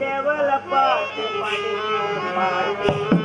செவல பாட்டு பாடி ஊரக்குயில்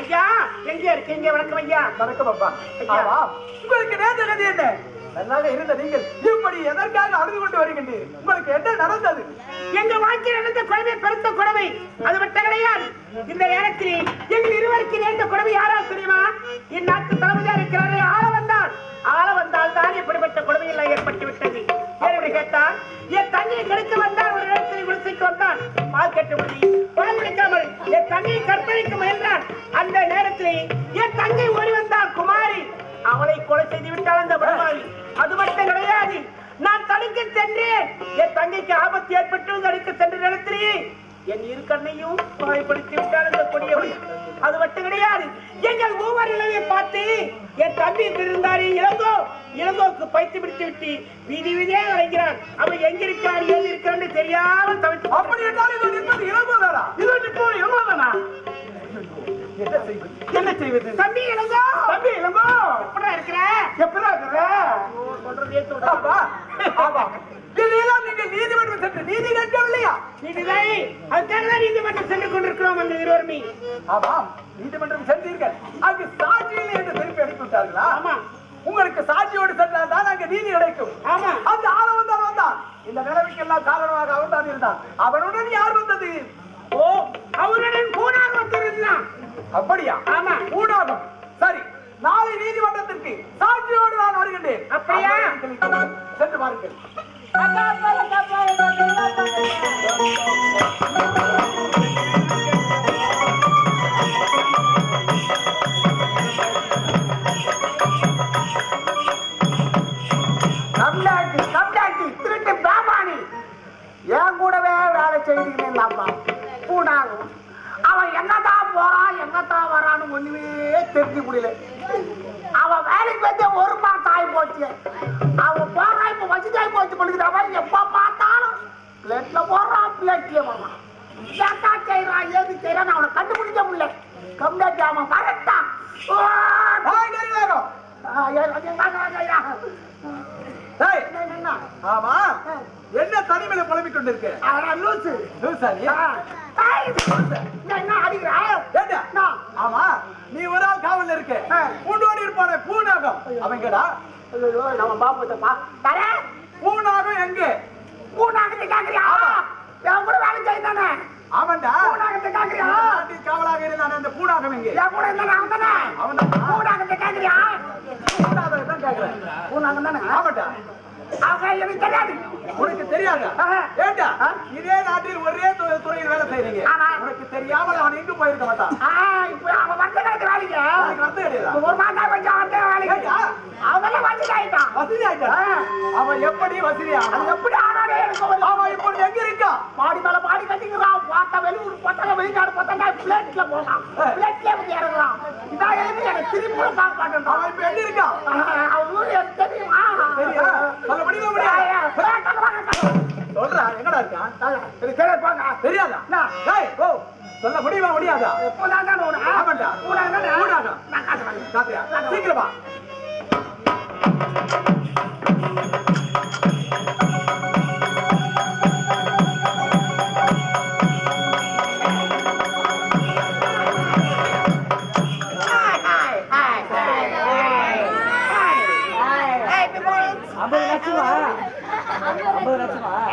ஐயா எங்க இருக்கு? எங்க வணக்கம் ஐயா. வணக்கம் அப்பா. ஆமா உங்களுக்கு கதை என்ன? நல்லாக இருந்த நீங்கள் இப்படி எதற்காக அழுது கொண்டு வருகின்றீர்கள் உங்களுக்கு என்ன நடந்தது? எங்க வாழ்க்கையில் நடந்த கொடுமை பெருத்த கொடுமை அது மட்டும் கிடையாது இந்த நேரத்தில் எங்கள் இருவருக்கு நேர்ந்த கொடுமை யாரால் தெரியுமா? என் இந்நாட்டு தளபதியா இருக்கிறாரு ஆள வந்தால் ஆள வந்தால் தான் இப்படிப்பட்ட கொடுமை எல்லாம் ஏற்பட்டு விட்டது. ஏன்னு கேட்டால் என் தண்ணியை கெடுக்க வந்தால் ஒரு இடத்தில் குடிசைக்கு வந்தான். பால் கட்டு முடி பால் குடிக்காமல் என் தண்ணியை கற்பனைக்கு முயன்றான். அந்த நேரத்தில் என் தங்கை ஓடி வந்தால் குமாரி. அவளை கொலை செய்து விட்டாள் அந்த பிரமாவி அது மட்டும் கிடையாது. நான் தடுக்க சென்றேன். என் தங்கைக்கு ஆபத்து ஏற்பட்டு தடுக்க சென்ற நேரத்திலேயே என் இரு கண்ணையும் பாயப்படுத்தி விட்டால் அந்த கொடியவள் அது மட்டும் கிடையாது. எங்கள் மூவர் நிலையை பார்த்து என் தம்பி இருந்தாரே இளங்கோ. இளங்கோக்கு பைத்து பிடித்து விட்டு வீதி வீதியே அழைக்கிறான் அவன் எங்க இருக்கான் ஏது இருக்கான்னு தெரியாமல் தவித்து அப்படி என்றால் இது நிற்பது இளங்கோதானா? இது இப்போ இளங்கோதானா? என்ன செய்வது? என்ன செய்வது? இளங்கோ தம்பி இளங்கோ எப்படா இருக்கிற எப்படா இருக்கிற நீங்கள் நீதிமன்றம் சென்று நீதி கேட்கவில்லையா? தான் நீதிமன்றம் சென்று கொண்டிருக்கிறோம் அங்கு இருவருமே ஆமாம் நீதிமன்றம் சென்றீர்கள். அங்கு சாட்சியில் என்று திருப்பி அனுப்பி விட்டார்களா? ஆமா. உங்களுக்கு சாட்சியோடு சென்றால் தான் அங்க நீதி கிடைக்கும். ஆமா. அந்த ஆள வந்தான் வந்தான். இந்த நிலைமைக்கெல்லாம் காரணமாக அவன் தான் இருந்தான். அவனுடன் யார் வந்தது? ஓ அவருடன் கூடாக வந்திருந்தான். அப்படியா? அப்படியா? அம்மா, சென்று பாருங்கள் ஏன்டா செய்யறான் ஏது செய்யறான் அவனை கண்டுபிடிக்க முடியல. கம்டாட்டி அவன் வரட்டான்? ஆமா என்ன தனிமையில புலம்பிக் கொண்டிருக்க? லூசு. லூசா. என்ன, அடிக்கிறா? ஆமா நீ ஒரு ஆள் காவல்ல இருக்க. பூண்டோடி இருப்பானே பூநாகம் அவங்கடா நம்ம. தரேன். பூநாகம் எங்க? பூனாகத்தை கேக்குறியா? என் கூட வேலை செய்தானே அவன்டா பூனாகத்தை கேக்குறியா? காவலாக இருந்தானே அந்த பூநாகம் எங்க? என் கூட இருந்தானே அவன் தானே? அவன்தான். பூனாகத்தை கேக்குறியா? பூநாகம் தான் கேக்குறேன். பூனாகம் தானே? அவன் எனக்கு தெரியாது. உனக்கு தெரியாதா. ஏண்டா? இதே நாட்டில் ஒரே துறையில் வேலை செய்றீங்க. உனக்கு தெரியாமல் அவன் எங்க போயிருக்க மாட்டான். இப்ப அவன் வந்த காலத்து வேலைக்கு. அர்த்தம் கிடையாதா. ஒரு மாதம் கொஞ்சம் வந்த வேலைக்கு? அவெல்லாம் வசதி ஆயிட்டான். வசதி ஆயிட்டா? ஆ. அவன் எப்படி வசதி அது ஆனான்? எப்படி ஆனானே ஒரு அவன் இப்பொழுது எங்க இருக்கான் மாடி மேல மாடி கட்டிக்கிறான். பார்த்தா வெளியூர் பார்த்தாங்க வெளிநாடு பார்த்தாங்க பிளேட்ல போறான். பிளேட்ல வந்து இறங்குறான். இதான் எழுதி எனக்கு திரும்பி கூட பார்க்க அவன் மாட்டேன் இப்ப எங்க அவன் ஊர் எனக்கு தெரியுமா? சரியா சொல்ல முடியுமா முடியாது சொல்றா எங்கடா இருக்கான் போங்க தெரியாதா? டேய் ஓ சொல்ல முடியுமா முடியாதா? எப்போதான் தானே உனக்கு? ஆமாண்டா. 한번 같이 와. 한번 같이 와.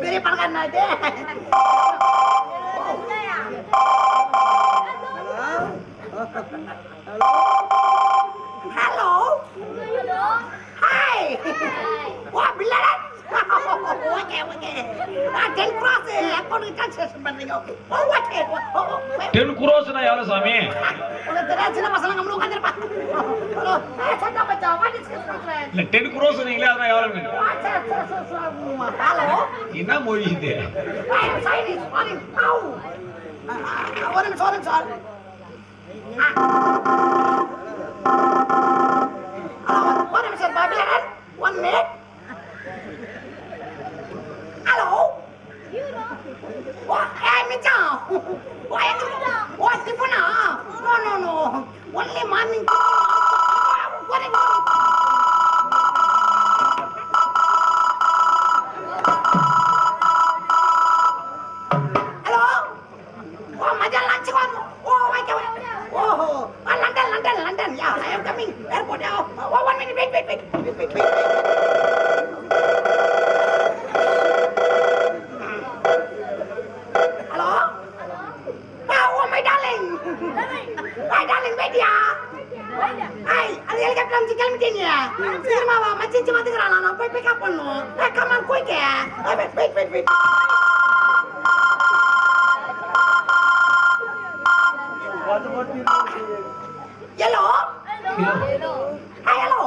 Beri 원리. aja. Halo? Halo? Halo? Hai? Wah, bilang. Oke, oke. Ah, Oh, okay. Oh, oh, wait. Ten குரோஸ்னா எவ்வளவு சாமி உனக்கு தெரியாது, சின்ன பசங்க கம்முனு உட்கார்ந்திருப்பா. சத்தம் பச்சா, this nonsense? இல்ல டென் குரோஸ் நீங்களே அதான் எவ்வளவு? Hello. என்ன மொழி இது ஒரு நிமிஷம், ஒரு நிமிஷம். Hello, ஒரு நிமிஷம், பாபிலன். One minute. Hello? Oh, oh, my darling. My darling, wait, yeah. Hey, அது ஹெலிகாப்டர் அமிச்சு கிளம்பிட்டீங்க சீக்கிரமா வா மச்சிச்சு வந்துக்கிறான் நான் போய் பிக்கப் பண்ணும் come on quick wait wait wait wait Hello? Hi, hello.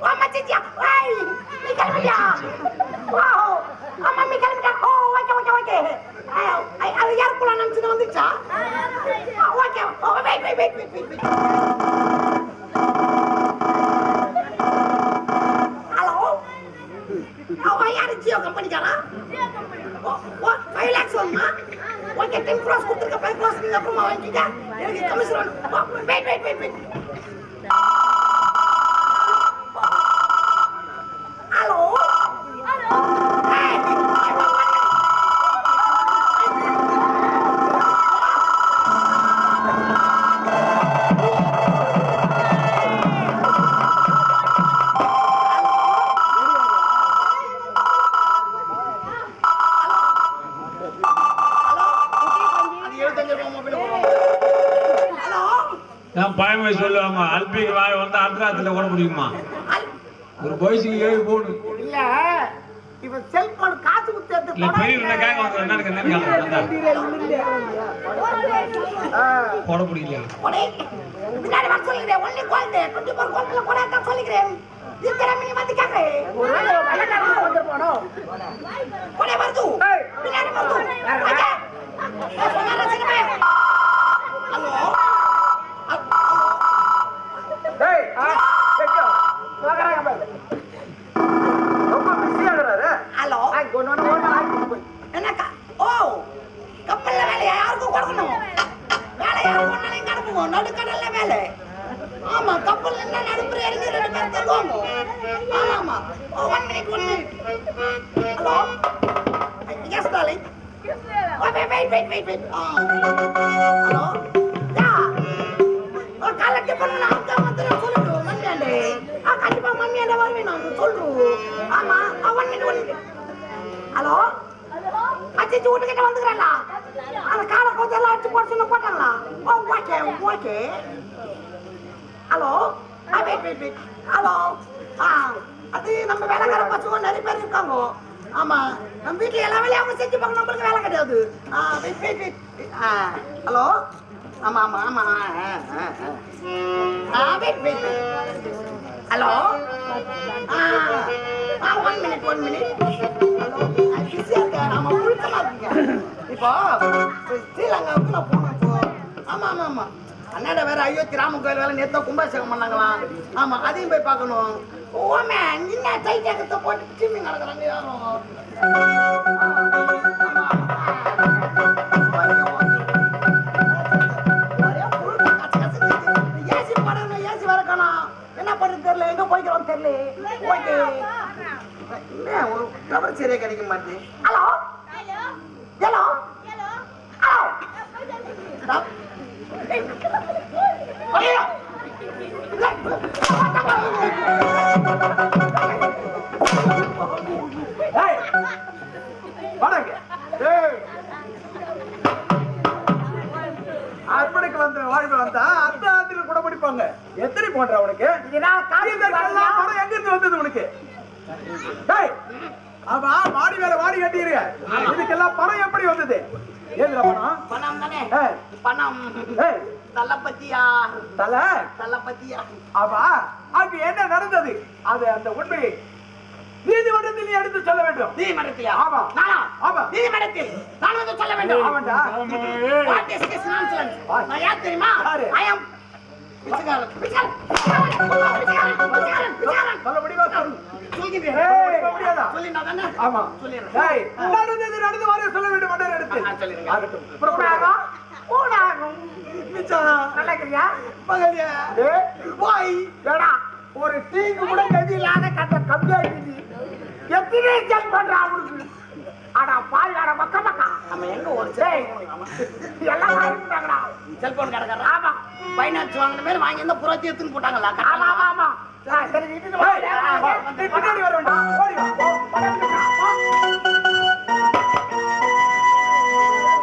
Oh, மச்சிச்சியா. Hey, நீ கிளம்பிட்டியா? Wow. ஆமா, நீ கிளம்பிட்டியா? Oh, okay, okay, okay. ஐயோ, ஐ- அது ஏர்குள்ள நினைச்சது வந்துச்சா? Ah, okay. Oh, wait, wait, wait, wait, wait, wait. Hello? Oh, யாரு Jio கம்பெனிக்காரா? Oh, what? Five lakhs வருமா? Okay, 10 crores கொடுத்திருக்க, five crores நீங்க அப்புறமா வாங்கிக்கங்க. எனக்கு commission வேணும். Oh, wait, wait, wait, wait. முடியுமா? ஒரு வயசுக்கு ஏழு போடு இல்ல இவன் செல்போன் காசு குத்து இல்ல பெரிய கேங்க வந்து என்னன்னு என்னன்னு போட முடியல பின்னாடி வர சொல்லிக்கிறேன் ஒன்லி குழந்தை டுவெண்ட்டி ஃபோர் குழந்தை கூட தான் சொல்லிக்கிறேன் இருக்கிற மினி வந்து கேட்கிறேன் கொடை வருது பின்னாடி வருது minute hello yes darling wait wait wait wait wait hello yeah ஒரு காலை டிஃபன் அங்க வந்து சொல்லிடு மம்மியாண்டே ஆ கண்டிப்பா மம்மியாண்டே வருவேன். நான் சொல்றோம் ஆமா one minute one minute hello அச்சி வீட்டுக்கிட்ட வந்துக்கிறேன்ல அந்த காலை கொஞ்சம் அடிச்சு போட்டு சொன்ன போட்டாங்களா? ஓ okay okay. Hello wait wait wait hello ஆ. அது நம்ம வேலைக்கார பசங்க நிறைய பேர் இருக்காங்க. ஆமா நம்ம வீட்டுல எல்லா வேலையும் அவங்க செஞ்சு பார்க்க நம்மளுக்கு வேலை கிடையாது. ஹலோ? ஆமா ஆமா ஆமா. ஆ வெயிட் வெயிட் ஹலோ? ஆ one minute one minute hello? பிஸியா இருக்கேன். ஆமா இருக்கீங்க. இப்போ ஸ்ரீலங்காவுக்கு நான் போனேன் இப்போ. ஆமா ஆமா ஆமா. அண்ணாட வேற அயோத்தி ராமன் கோயில் வேலை நேத்தா கும்பாபிஷேகம் பண்ணாங்களாம் ஆமா அதையும் போய் பார்க்கணும். ஓமே என்ன டைட் ஆகத்தை போட்டு ஸ்விம்மிங் நடக்கிறாங்க யாரும் ஒரே ஏசி படம் ஏசி வர காணோம். என்ன பண்ணுறது தெரியல எங்க போய்க்கிறோம் தெரியல. ஓகே. என்ன ஒரு டவர் சரியா கிடைக்க மாட்டேது ஹலோ? ஹலோ? ஹலோ? ஐயோ இதுக்கெல்லாம் பணம் எப்படி வந்தது? ஏதுல பணம் பணம் தானே? பணம். தளபதியா? தலை. தளபதியா? ஆமா. அங்க என்ன நடந்தது? அது அந்த உண்மையை நீதிமன்றத்தில் நீ எடுத்து சொல்ல வேண்டும். நீதிமன்றத்தியா ஆமா. நானா? ஆமா. நீதிமன்றத்தில் நான் வந்து சொல்ல வேண்டும். ஆமாண்டா? நான் யார் தெரியுமா? யாரு? I நடந்தது நடந்து சொல்ல வேண்டும் மன்னர் எடுத்து ஆ, சொல்லிருங்க. மிச்சம். நல்லா இருக்கிறியா மகளே, ஏய், ஒரு டீக்கு கூட கதி இல்லாத கட்ட கம்மியாகிடுது எத்தனை செக் பண்றா அவனுக்கு அடா பாய் அட பக்க பக்கா. நம்ம எங்க ஒரு எல்லாம் வாங்கிட்டாங்கடா செல்போன் கடைக்காரன் ஆமா. பைனான்ஸ் வாங்கின மாதிரி வாங்கி இருந்தா புறத்தி எடுத்துன்னு போட்டாங்களா ஆமா ஆமா சரி பின்னாடி வர வேண்டாம்.